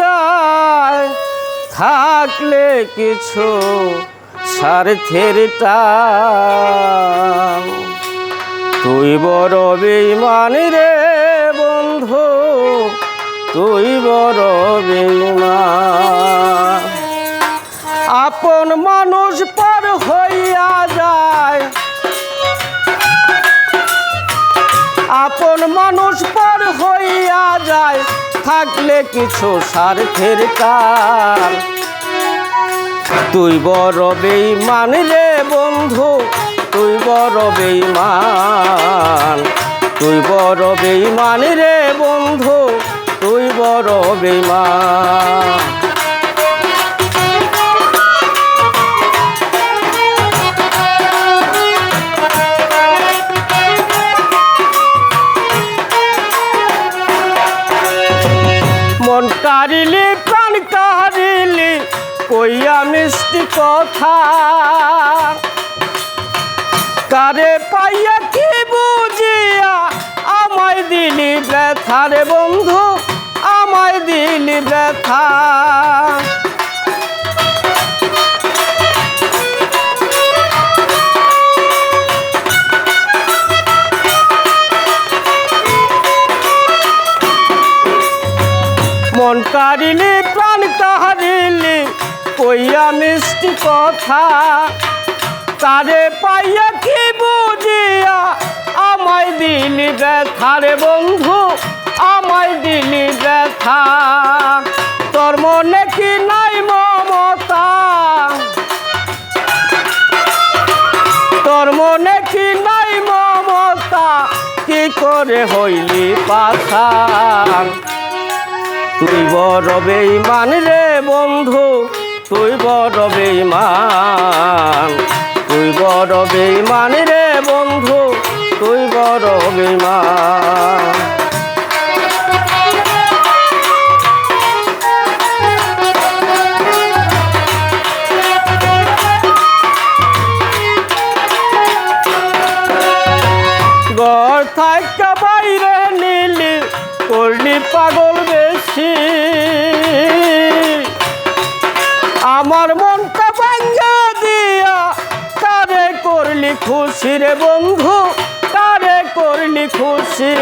যায়। থাকলে কিছু স্বার্থের তুই বড় বেইমান রে বন্ধু, তুই বড় বেইমান আপন মানুষ পর হইয়া যায়। আপন মানুষ পর হইয়া যায়। থাকলে কিছু স্বার্থের কার? তুই বড় বেইমান রে বন্ধু, তুই বড় বেইমান তুই বড় বেইমান রে বন্ধু, তুই বড় বেইমান কইয়া মিষ্টি কথা। কারে পাইয়া কি বুঝিয়া? আমায় দিলি ব্যথা রে বন্ধু, আমায় দিলি ব্যথা। মন কারিলি প্রাণ কাহারিলি কইয়া মিষ্টি কথা, তারে পাইয়া কি বুঝিয়া? আমায় দিলি ব্যথা রে বন্ধু, আমায় দিলি ব্যথা। তোর মনে কি নাই মমতা? তোর মনে কি নাই মমতা? কি করে হইলি পাথা? তুই বড় বেইমান রে বন্ধু তুই বড় বেইমান তুই বড় বেইমান রে বন্ধু, তুই বড় বেইমান ঘর থাকা বাইরে নিলি করলি পাগল বেশি। খুশি রে বন্ধু তারে করলি খুশি?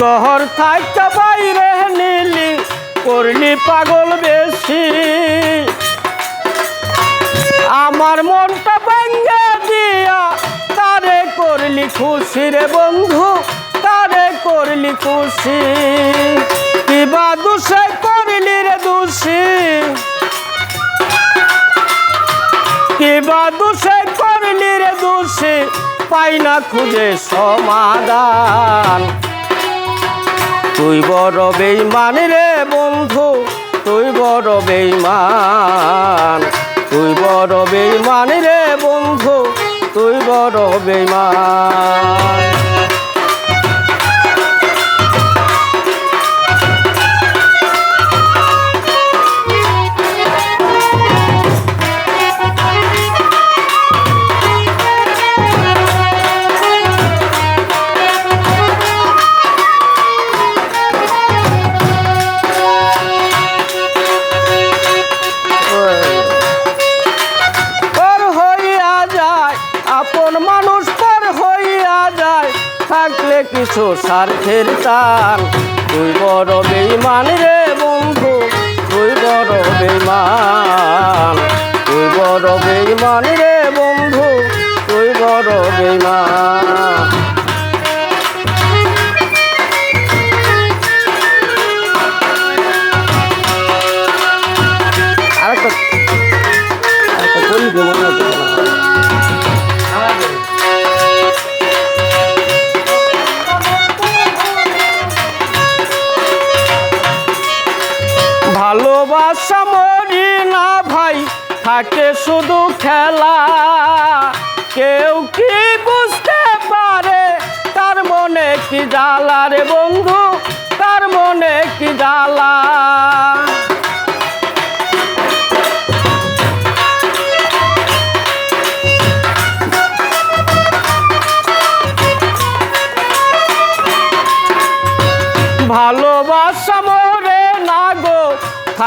গহর থাকতে বাইরে নিলি, করলি পাগল বেশি। আমার মনটা খুশি রে বন্ধু, তারে করলি খুশি। কিবা দুষে করলি রে দোষী? কিবা দুষে করলি রে দোষী? পাই না খুঁজে সমাধান। তুই বড় বেইমান রে বন্ধু, তুই বড় বেইমান তুই বড় বেইমান রে বন্ধু তুই বড় বেইমান আপন মানুষ পর হইয়া যায়। থাকলে কিছু স্বার্থের টান তুই বড় বেইমান রে বন্ধু, তুই বড় বেইমান তুই বড় বেইমান রে বন্ধু, তুই বড় বেইমান ভালোবাসা মরি না ভাই, থাকে শুধু খেলা। কেউ কি বুঝতে পারে তার মনে কি জ্বালা রে বন্ধু? তার মনে কি জ্বালা?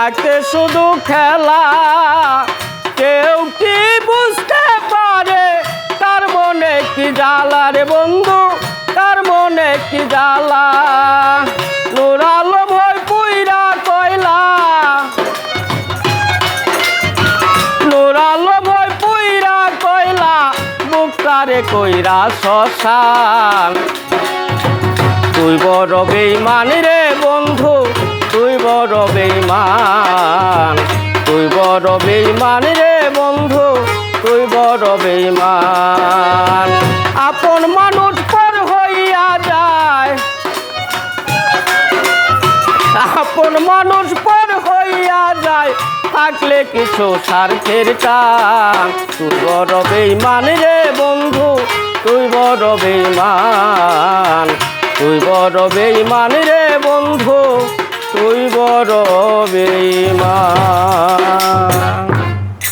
থাকতে শুধু খেলা। কেউ কি বুঝতে পারে? তার মনে কি জ্বালা রে বন্ধু? তার মনে কি জ্বালা? নুরালো ভয় পুইরা কয়লা। নুরালো ভয় পুইরা কয়লা মুক্তারে কইরা শ্মশান তুই বড় বেইমান রে বন্ধু বড় বেইমান। তুই বড় বেইমান রে বন্ধু, তুই বড় বেইমান। আপন মানুষ পর হইয়া যায়। আপন মানুষ পর হইয়া যায়। থাকলে কিছু স্বার্থের টান। তুই বড় বেইমান রে বন্ধু, তুই বড় বেইমান। তুই বড় বেইমান রে বন্ধু তুই বড় বেইমান